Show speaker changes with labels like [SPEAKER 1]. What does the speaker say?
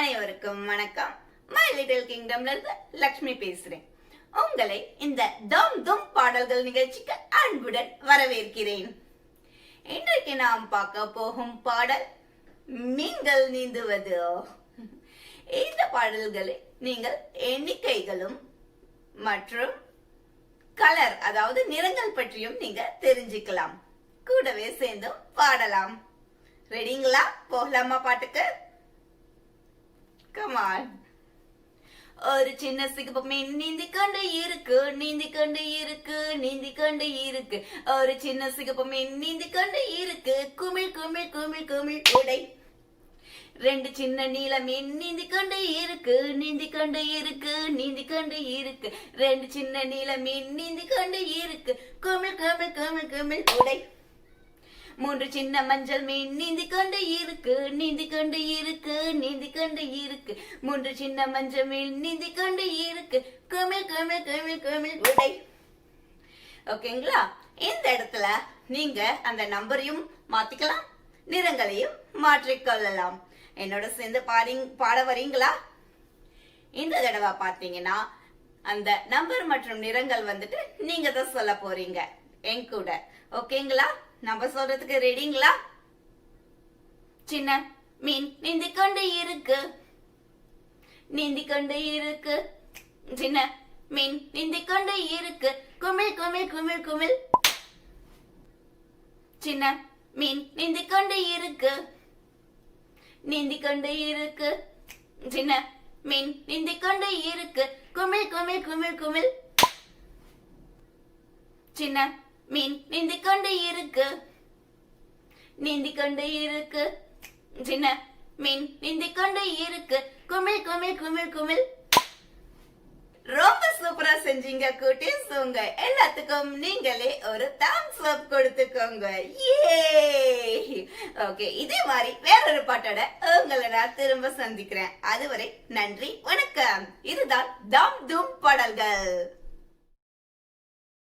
[SPEAKER 1] அனைவருக்கும் வணக்கம். My little கிங்டம்ல இருந்து லக்ஷ்மி பேசுறேன். உங்களை இந்த தம் தும் பாடல்கள் நிகழ்ச்சிக்கு அன்புடன் வரவேற்கிறேன். இன்றைக்கு நாம் பார்க்க போகும் பாடல் நீங்கள் நீந்துவது இந்த பாடல்களை நீங்கள் எண்ணிக்கைகளும் மற்றும் கலர் அதாவது நிறங்கள் பற்றியும் நீங்க தெரிஞ்சுக்கலாம். கூடவே சேர்ந்தும் பாடலாம். ரெடிங்களா போகலாமா பாட்டுக்கு? கமான் ஒரு சின்ன சிகப்பு மீன் நீந்தி கண்டு இருக்கு நீந்தி கண்டு இருக்கு நீந்தி கண்டு இருக்கு. ஒரு சின்ன சிகப்பு மீன் நீந்தி கண்டு இருக்கு. குமிழ் குமிழ் குமிழ் குமிழ் உடை. ரெண்டு சின்ன நீல மீன் நீந்தி கண்டு இருக்கு நீந்தி கண்டு இருக்கு நீந்தி கண்டு இருக்கு. ரெண்டு சின்ன நீல மீன் நீந்தி கண்டு இருக்கு. குமிழ் குமிழ் குமிழ் குமிழ் உடை. மூன்று சின்ன மஞ்சள் மீன் நீந்தி கொண்டு இருக்கு நீந்தி கொண்டு இருக்கு நீந்தி கொண்டு இருக்கு. மூன்று சின்ன மஞ்சள் மீன் நீந்தி கொண்டு இருக்கு. குமிழ் குமிழ் குமிழ் குமிழ் உடை ஓகேங்களா? இந்த இடத்துல நீங்க அந்த நம்பரையும் மாத்திக்கலாம் நிறங்களையும் மாற்றிக்கொள்ளலாம் என்னோட சேர்ந்து பாடி பாட வரீங்களா? இந்த தடவை பாத்தீங்கன்னா அந்த நம்பர் மற்றும் நிறங்கள் வந்துட்டு நீங்க தான் சொல்ல போறீங்க என் கூட. ஓகேங்களா? நம்ம சொல்றதுக்கு ரெடிங்களா சின்ன மீன் நீந்தி கொண்டு இருக்கு. நீந்தி கொண்டு இருக்கு. சின்ன மீன் நீந்தி கொண்டு இருக்கு. குமிழ் குமிழ் குமிழ் குமிழ். சின்ன மீன் நீந்தி கொண்டு இருக்கு. நீந்தி கொண்டு இருக்கு. சின்ன மீன் நீந்தி கொண்டு இருக்கு. குமிழ் குமிழ் குமிழ் குமிழ். சின்ன மீன் நீந்தி கொண்டு இருக்கு. நீந்தி கொண்டு இருக்கு. சின்ன மீன் நீந்தி கொண்டு இருக்கு. குமிழ் குமிழ் குமிழ் குமிழ். ரொம்ப சூப்பரா செஞ்சீங்க குட்டீஸ் உங்க எல்லாத்துக்கும் நீங்களே ஒரு thumbs அப் கொடுத்துக்கோங்க. ஓகே இதே மாதிரி வேறொரு பாட்டோட உங்களை நான் திரும்ப சந்திக்கிறேன். அதுவரை நன்றி வணக்கம். இதுதான் தாம் தூம் பாடல்கள்.